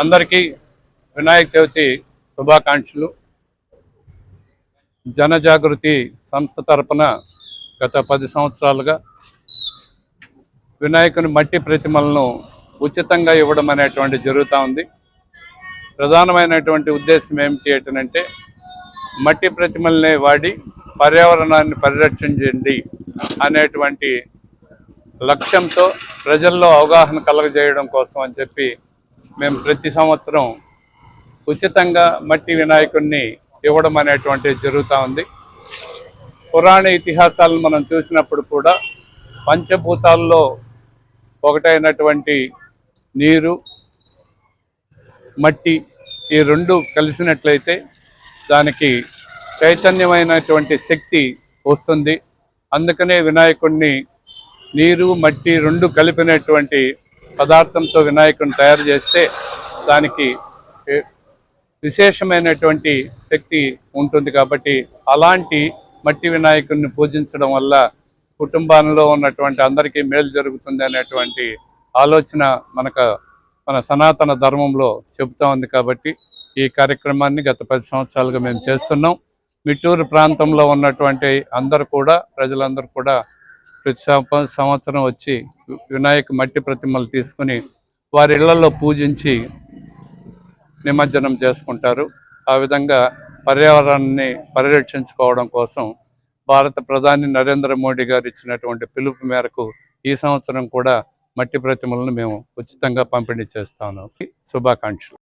అందరికీ వినాయక చవితి శుభాకాంక్షలు. జనజాగృతి సంస్థ తరపున గత పది సంవత్సరాలుగా వినాయకుని మట్టి ప్రతిమలను ఉచితంగా ఇవ్వడం అనేటువంటి జరుగుతూ ఉంది. ప్రధానమైనటువంటి ఉద్దేశం ఏమిటి ఏంటంటే మట్టి ప్రతిమల్ని వాడి పర్యావరణాన్ని పరిరక్షించండి అనేటువంటి లక్ష్యంతో ప్రజల్లో అవగాహన కలగజేయడం కోసం అని చెప్పి మేము ప్రతి సంవత్సరం ఉచితంగా మట్టి వినాయకుడిని ఇవ్వడం అనేటువంటి జరుగుతూ ఉంది. పురాణ ఇతిహాసాలను మనం చూసినప్పుడు కూడా పంచభూతాల్లో ఒకటైనటువంటి నీరు మట్టి ఈ రెండు కలిసినట్లయితే దానికి చైతన్యమైనటువంటి శక్తి వస్తుంది. అందుకనే వినాయకుడిని నీరు మట్టి రెండు కలిపినటువంటి పదార్థంతో వినాయకుడిని తయారు చేస్తే దానికి విశేషమైనటువంటి శక్తి ఉంటుంది కాబట్టి అలాంటి మట్టి వినాయకుడిని పూజించడం వల్ల కుటుంబాలలో ఉన్నటువంటి అందరికీ మేలు జరుగుతుంది అనేటువంటి ఆలోచన మనకు మన సనాతన ధర్మంలో చెబుతా ఉంది కాబట్టి ఈ కార్యక్రమాన్ని గత పది సంవత్సరాలుగా మేము చేస్తున్నాం. మిట్టూరు ప్రాంతంలో ఉన్నటువంటి అందరు కూడా ప్రజలందరూ కూడా ప్రతి సంవత్సరం వచ్చి వినాయక మట్టి ప్రతిమలు తీసుకుని వారి ఇళ్ళలో పూజించి నిమజ్జనం చేసుకుంటారు. ఆ విధంగా పర్యావరణాన్ని పరిరక్షించుకోవడం కోసం భారత ప్రధాని నరేంద్ర మోడీ గారు ఇచ్చినటువంటి పిలుపు మేరకు ఈ సంవత్సరం కూడా మట్టి ప్రతిమలను మేము ఉచితంగా పంపిణీ చేస్తాను శుభాకాంక్షలు.